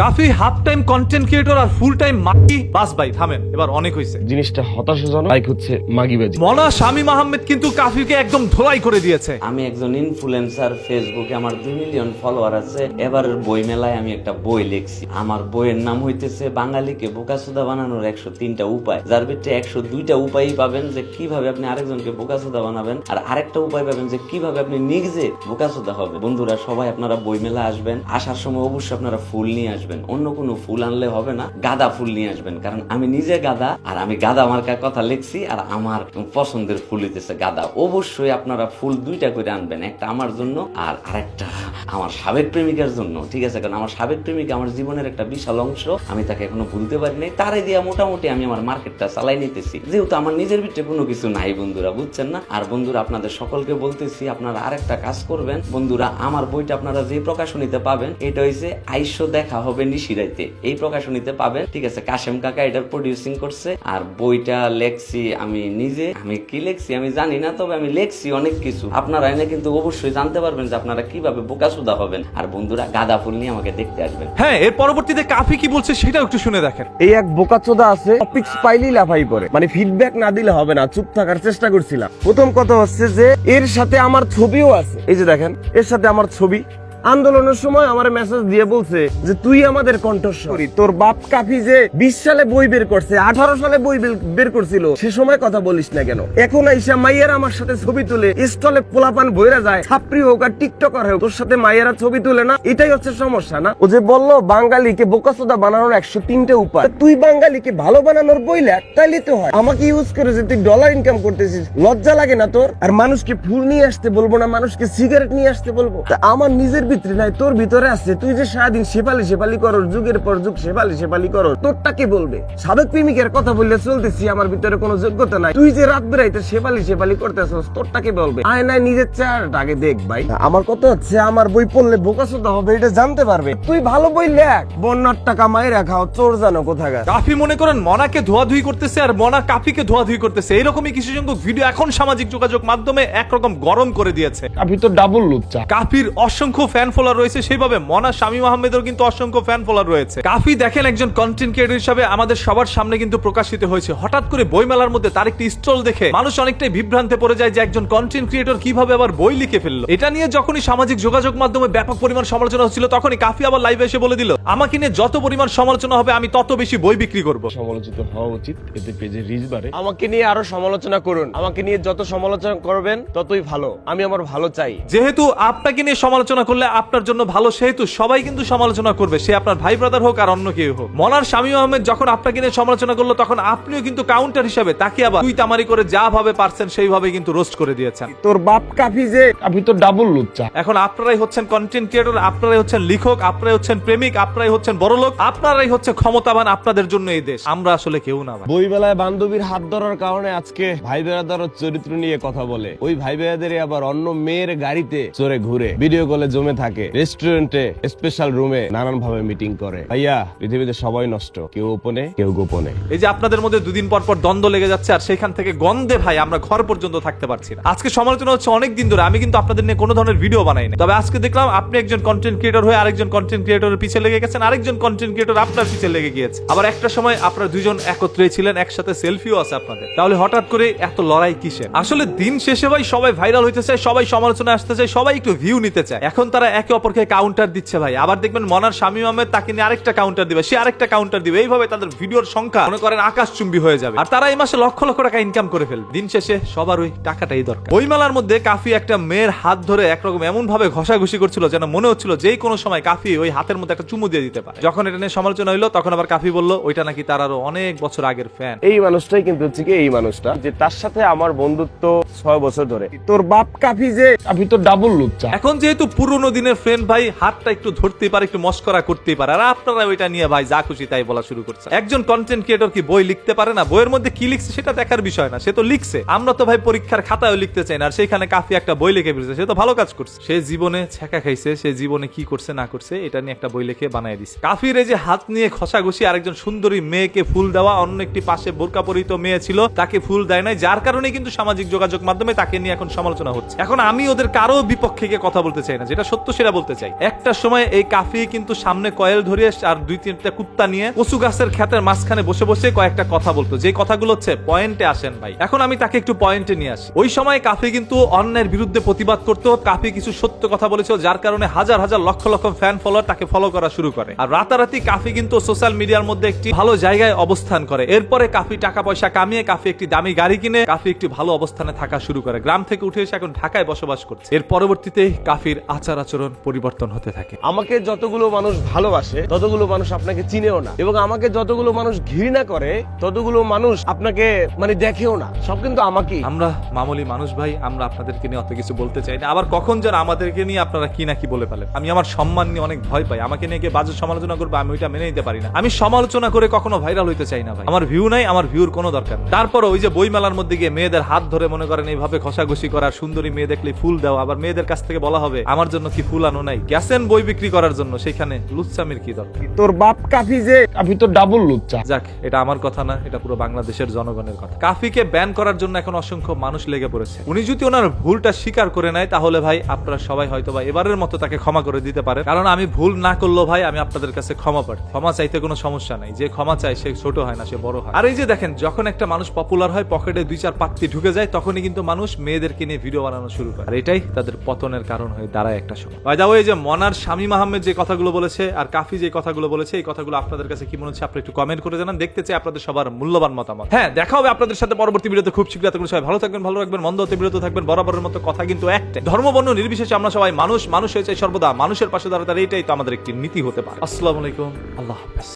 কাফি half time content creator আর full time মাকি বাস ভাই থামেন এবার অনেক হয়েছে জিনিসটা হতাশাজনক বাইক হচ্ছে মাগিবাজি মনা শামীম আহমেদ কিন্তু কাফিকে একদম ধোলাই করে দিয়েছে। আমি একজন ইনফ্লুয়েন্সার ফেসবুকে আমার দুই মিলিয়ন ফলোয়ার আছে। এবার বই মেলায় আমি একটা বই লিখছি। আমার বইয়ের নাম হইতেছে বাঙালিকে বোকাসুদা বানানোর একশো তিনটা উপায়। যার ভিতরে একশো দুইটা উপায়ই পাবেন যে কীভাবে আপনি আরেকজনকে বোকাসুদা বানাবেন আর আরেকটা উপায় পাবেন যে কীভাবে আপনি নিজে বোকাসুদা হবে বন্ধুরা সবাই আপনারা বই মেলা আসবেন। আসার সময় অবশ্যই আপনারা ফুল নিয়ে আসবেন। অন্য কোনো ফুল আনলে হবে না, গাঁদা ফুল নিয়ে আসবেন। কারণ আমি নিজে গাদা, আর আমি গাদা মার্কার কথা লিখছি, আর আমার পছন্দের ফুল হইতেছে গাদা। অবশ্যই আপনারা ফুল দুইটা করে আনবেন, একটা আমার জন্য আর আরেকটা আমার সাবেক প্রেমিকার জন্য, ঠিক আছে? কারণ আমার সাবেক প্রেমিকা আমার জীবনের একটা বিশাল অংশ, আমি তাকে এখনও ভুলতে পারি নাই। তারে দিয়া মোটামুটি আমি আমার মার্কেটটা চালাই নিতেছি। যেহেতু আমার নিজের ভিতরে কোনো কিছু নাই বন্ধুরা, বুঝছেন না? আর বন্ধুরা, আপনাদের সকলকে বলতেছি, আপনারা আরেকটা কাজ করবেন। বন্ধুরা, আমার বইটা আপনারা যে প্রকাশনীতে পাবেন, এটা হয়েছে আইসো দেখা হবে। নিশিরাইতে এই প্রকাশনীতে পাবেন ঠিক আছে কাশেম কাকা এটার প্রডিউসিং করছে। আর বইটা লেখছি আমি নিজে। আমি কি লেখছি আমি জানি না তবে আমি লেখছি অনেক কিছু। আপনারা এনে কিন্তু অবশ্যই জানতে পারবেন যে আপনারা কীভাবে বোকাসুদা হবেন। আর বন্ধুরা গাঁদা ফুল নিয়ে আমাকে দেখতে আসবেন। হ্যাঁ এর পরবর্তীতে কাফি কি বলছে সেটাও একটু শুনে দেখেন। এই এক বোকাচোদা আছে টপিক্স পাইলেই লাফাই পড়ে। মানে ফিডব্যাক না দিলে হবে না চুপ থাকার চেষ্টা করছিলাম। প্রথম কথা হচ্ছে যে এর সাথে আমার ছবিও আছে। এই যে দেখেন এর সাথে আমার ছবি। আন্দোলনের সময় আমার মেসেজ দিয়ে বলছে যে, তুই আমাদের কণ্ঠস্বরী। তোর বাপ কাফি যে বিশ সালে বই বের করছে, আঠারো সালে বই বের- করছিল, সে সময় কথা বলিস না কেন? এখন আইসা মাইয়ারা আমার সাথে ছবি তুলে, স্টলে পোলাপান বইরা যায় ছাত্রী হোক আর টিকটকার হোক, তোর সাথে মাইয়ারা ছবি তুলে না? এটাই হচ্ছে সমস্যা, না? ও যে বলল, বাঙালিকে বোকাসোদা বানানোর একশো তিনটে উপায়। তুই বাঙালিকে ভালো বানানোর বই লেখ তাইলে তো হয়। আমাকে ইউজ করে যে তুই ডলার ইনকাম করতেছিস, লজ্জা লাগে না তোর? আর মানুষকে ফুল নিয়ে আসতে বলব না, মানুষকে সিগারেট নিয়ে আসতে বলব? আমার নিজের ভিতরে নাই তোর ভিতরে আছে। তুই যে সারাদিন শেফালি শেফালি করো যুগের পর যুগ শেফালি শেফালি করো তোরটা কে বলবে? সাবেক প্রেমিকের কথা বললে চলতেছি আমার ভিতরে কোনো যোগ্যতা নাই। তুই যে রাত বেড়াইতে শেফালি শেফালি করতেছস তোরটা কে বলবে? আয় নাই নিজের চেহারাটা আগে দেখ ভাই। আমার কথা হচ্ছে আমার বই পড়লে বোকাসোদা হবে এটা জানতে পারবে। তুই ভালো বই লেখ বন্যার টাকা মায়ের খাও চোর জানো কোথাকার। কাফি মনে করেন মনাকে ধোয়াধুয়ি করতেছে আর মনা কাফিকে ধোয়াধুয়ি করতেছে। এইরকমই কিছু সংখ্যক ভিডিও এখন সামাজিক যোগাযোগ মাধ্যমে একরকম গরম করে দিয়েছে। আমি তো ডাবল লুচ্চা। কাফির অসংখ্য ফ্যান ফলোয়ার রয়েছে সেইভাবে মনা শামীম আহমেদের কিন্তু অসংখ্য ফ্যান ফলোয়ার রয়েছে। কাফি দেখেন একজন কন্টেন্ট ক্রিয়েটর হিসাবে আমাদের সবার সামনে কিন্তু প্রকাশিত হয়েছে। হঠাৎ করে বইমেলার মধ্যে তার একটি স্টল দেখে মানুষ অনেকটাই বিভ্রান্তে পড়ে যায় যে একজন কন্টেন্ট ক্রিয়েটর কীভাবে আবার বই লিখে ফেলল। এটা নিয়ে যখনই সামাজিক যোগাযোগ মাধ্যমে ব্যাপক পরিমাণ সমালোচনা হচ্ছিল তখনই কাফি আবার লাইভে এসে বলে দিল আমাকে নিয়ে যত পরিমাণ সমালোচনা হবে আমি তত বেশি বই বিক্রি করব। সমালোচিত হওয়া উচিত এতে পেজে রিচ বাড়ে। আমাকে নিয়ে আরও সমালোচনা করুন। আমাকে নিয়ে যত সমালোচনা করবেন ততই ভালো। আমি আমার ভালো চাই। যেহেতু আপনাকে নিয়ে সমালোচনা করলে আপনার জন্য ভালো সেহেতু সবাই কিন্তু সমালোচনা করবে। সে আপনার ভাই ব্রাদার হোক আর অন্য কেউ হোক। মনার শামীম আহমেদ যখন আপনাকে নিয়ে সমালোচনা করল তখন আপনিও কিন্তু কাউন্টার হিসাবে তাকে আবার তুই তামারি করে যা ভাবে পারছেন সেইভাবে কিন্তু রোস্ট করে দিয়েছেন। তোর বাপ কাফি যে আমি তো ডাবল লুচ্চা। এখন আপনারাই হচ্ছেন কন্টেন্ট ক্রিয়েটর আপনারাই হচ্ছেন লেখক আপনারাই হচ্ছেন প্রেমিক আপনারাই হচ্ছেন বড় লোক আপনারাই হচ্ছে ক্ষমতাবান আপনাদের জন্য এই দেশ। আমরা আসলে কেউ না ভাই। বইবেলায় বান্ধবীর হাত ধরার কারণে আজকে ভাই বেড়াদার চরিত্র নিয়ে কথা বলে। ওই ভাই বেড়াদের আবার অন্য মেয়ের গাড়িতে চড়ে ঘুরে। ভিডিও কলে জমে থাকে রেস্টুরেন্টে স্পেশাল রুমে নানান ভাবে মিটিং করে। ভাইয়া, পৃথিবীতে সবাই নষ্ট, কেউ গোপনে কেউ গোপনে। এই যে আপনাদের মধ্যে দুদিন পর পর দ্বন্দ্ব লেগে যাচ্ছে, আর সেখান থেকে গন্ধে ভাই আমরা ঘর পর্যন্ত থাকতে পারছি না। আজকে সমালোচনা হচ্ছে অনেক দিন ধরে, আমি কিন্তু আপনাদের নিয়ে কোনো ধরনের ভিডিও বানাই না তবে আজকে দেখলাম আপনি একজন কন্টেন্ট ক্রিয়েটর হয়ে আরেকজন কন্টেন্ট ক্রিয়েটরের পিছে লেগে গেছেন, আরেকজন কন্টেন্ট ক্রিয়েটর আপনার পিছে লেগে গিয়েছে। আবার একটা সময় আপনারা দুজন একত্রে ছিলেন, একসাথে সেলফিও আছে আপনাদের। তাহলে হঠাৎ করে এত লড়াই কিসের? আসলে দিন শেষে ভাই সবাই ভাইরাল হইতে চায়, সবাই সমালোচনা আসতে চায়, সবাই একটু ভিউ নিতে চায়। এখন তারা একে অপরকে কাউন্টার দিচ্ছে ভাই। আবার দেখবেন মনার শামীম আহমেদ তাকে নিয়ে আরেকটা কাউন্টার দিবে। সে আরেকটা কাউন্টার দিবে। এইভাবে তাদের ভিডিওর সংখ্যা মনে করেন আকাশচুম্বী হয়ে যাবে। আর তারা এই মাসে লক্ষ লক্ষ টাকা ইনকাম করে ফেলবে। দিন শেষে সবার ওই টাকাটাই দরকার। ওই মেলার মধ্যে কাফি একটা মেয়ের হাত ধরে একরকম এমন ভাবে ঘষাঘষি করছিল যেন মনে হচ্ছিল যে কোনো সময় কাফি ওই হাতের মধ্যে একটা চুমু দিয়ে দিতে পারে। যখন এটা নিয়ে সমালোচনা হইল তখন আবার কাফি বলল ওইটা নাকি তার আরও অনেক বছর আগের ফ্যান এই মানুষটাই কিন্তু হচ্ছে কি এই মানুষটা যে তার সাথে আমার বন্ধুত্ব ছয় বছর ধরে। তোর বাপ কাফি যে আমি তো ডাবল লুচ্চা। এখন যেহেতু পুরোনো দিনের ফ্রেন্ড ভাই, হাতটা একটু ধরতেই পারে, একটু মস্করা করতেই পারে। আর আপনারা ওইটা নিয়ে ভাই, যা খুশি তাই বলা শুরু করছে একজন কন্টেন্ট ক্রিয়েটর কি বই লিখতে পারে না? বইয়ের মধ্যে কি লিখছে সেটা দেখার বিষয় না। সে তো লিখছে। আমরা তো ভাই পরীক্ষার খাতায়ও লিখতে চাই না। আর সেখানে কাফি একটা বই লিখে ফেলছে। সে তো ভালো কাজ করছে। সে জীবনে ছেঁকা খাইছে, সে জীবনে কি করছে, না করছে, এটা নিয়ে একটা বই লিখে বানাই দিছে। কাফির এই যে হাত নিয়ে ঘষাঘষি আরেকজন সুন্দরী মেয়েকে ফুল দেওয়া, অন্য একটি পাশে বোরকা পরিত মেয়ে ছিল, তাকে ফুল দেয় নাই। যার কারণে কিন্তু সামাজিক যোগাযোগ মাধ্যমে তাকে নিয়ে এখন সমালোচনা হচ্ছে। এখন আমি ওদের কারও বিপক্ষে কথা বলতে চাই না। যেটা সত্য সত্য সেটা বলতে চাই। একটা সময় এই কাফি কিন্তু সামনে কয়েল ধরিয়ে আর দুই তিনটা কুত্তা নিয়ে কচু গাছের ক্ষেতের মাঝখানে বসে বসে কয়েকটা কথা বলতো। যে কথাগুলো হচ্ছে, পয়েন্টে আসেন ভাই। এখন আমি তাকে একটু পয়েন্টে নিয়ে আসি। ওই সময় কাফি কিন্তু অন্যের বিরুদ্ধে প্রতিবাদ করতো। কাফি কিছু সত্য কথা বলেছিল, যার কারণে হাজার হাজার লক্ষ লক্ষ ফ্যান ফলোয়ার তাকে ফলো করা শুরু করে। আর রাতারাতি কাফি কিন্তু সোশ্যাল মিডিয়ার মধ্যে একটি ভালো জায়গায় অবস্থান করে। এরপরে কাফি টাকা পয়সা কামিয়ে কাফি একটি দামি গাড়ি কিনে কাফি একটি ভালো অবস্থানে থাকা শুরু করে। গ্রাম থেকে উঠে এসে এখন ঢাকায় বসবাস করছে। এর পরবর্তীতে কাফির আচার আচরণ পরিবর্তন হতে থাকে। আমাকে যতগুলো মানুষ ভালোবাসে ততগুলো মানুষ আপনাকে চিনেও না। এবং আমাকে যতগুলো মানুষ ঘৃণা করে ততগুলো মানুষ আপনাকে মানে দেখেও না। সব কিন্তু আমাকেই। আমরা মামুলি মানুষ ভাই আমরা আপনাদেরকে নিয়ে অত কিছু বলতে চাই না। আবার কখন যেন আমাদেরকে নিয়ে আপনারা কি না কি বলে ফেলেন। আমি আমার সম্মান নিয়ে অনেক ভয় পাই। আমাকে নিয়ে বাজে সমালোচনা করবে আমি ওইটা মেনে নিতে পারি না। আমি সমালোচনা করে কখনো ভাইরাল হইতে চাই না ভাই। আমার ভিউ নাই আমার ভিউর কোনো দরকার তারপর ওই যে বই মেলার মধ্যে গিয়ে মেয়েদের হাত ধরে মনে করেন এইভাবে ঘষাঘষি করা সুন্দরী মেয়ে দেখলে ফুল দেওয়া আবার মেয়েদের কাছ থেকে বলা হবে আমার জন্য কি ফুল আনো নাই? গেছেন বই বিক্রি করার জন্য সেখানে লুচ্চামির কি দরকার? তোর বাপ কাফি যে কাফি তো ডাবল লুচ্চা যাক এটা আমার কথা না এটা পুরো বাংলাদেশের জনগণের কথা। কাফিকে ব্যান করার জন্য এখন অসংখ্য মানুষ লেগে পড়েছে। উনি যদি ওনার ভুলটা স্বীকার করে নেয় তাহলে ভাই আপনারা সবাই হয়তো বা এবারের মতো তাকে ক্ষমা করে দিতে পারে কারণ আমি ভুল না করলেও ভাই আমি আপনাদের কাছে ক্ষমা পাই ক্ষমা চাইতে কোনো সমস্যা নাই। যে ক্ষমা চায় সে ছোট হয় না সে বড় হয়। আর এই যে দেখেন যখন একটা মানুষ পপুলার হয় পকেটে দুই চার পাত্তি ঢুকে যায় তখনই কিন্তু মানুষ মেয়েদেরকে নিয়ে ভিডিও বানানো শুরু করে। আর এটাই তাদের পতনের কারণ হয়ে দাঁড়ায় একটা সময়। যাব এই যে মনার শামীম আহমেদ যে কথাগুলো বলেছে আর কাফি যে কথাগুলো বলেছে, এই কথাগুলো আপনাদের কাছে কি মনে হচ্ছে? আপনি একটু কমেন্ট করে জানান। দেখতে চাই আপনাদের সবার মূল্যবান মতামত। হ্যাঁ দেখা হবে আপনাদের সাথে পরবর্তী ভিডিওতে খুব শীঘ্র এতক্ষণ সবাই ভালো থাকবেন, ভালো রাখবেন, মন্দ হতে বিরত থাকবেন, বরাবরের মতো কথা কিন্তু একটাই ধর্মবর্ণ নির্বিশেষে আমরা সবাই মানুষ মানুষ হয়ে চাই সর্বদা। মানুষের পাশে দাঁড়াতে এটাই তো আমাদের একটি নীতি হতে পারে। আসসালামু আলাইকুম। আল্লাহ হাফেজ।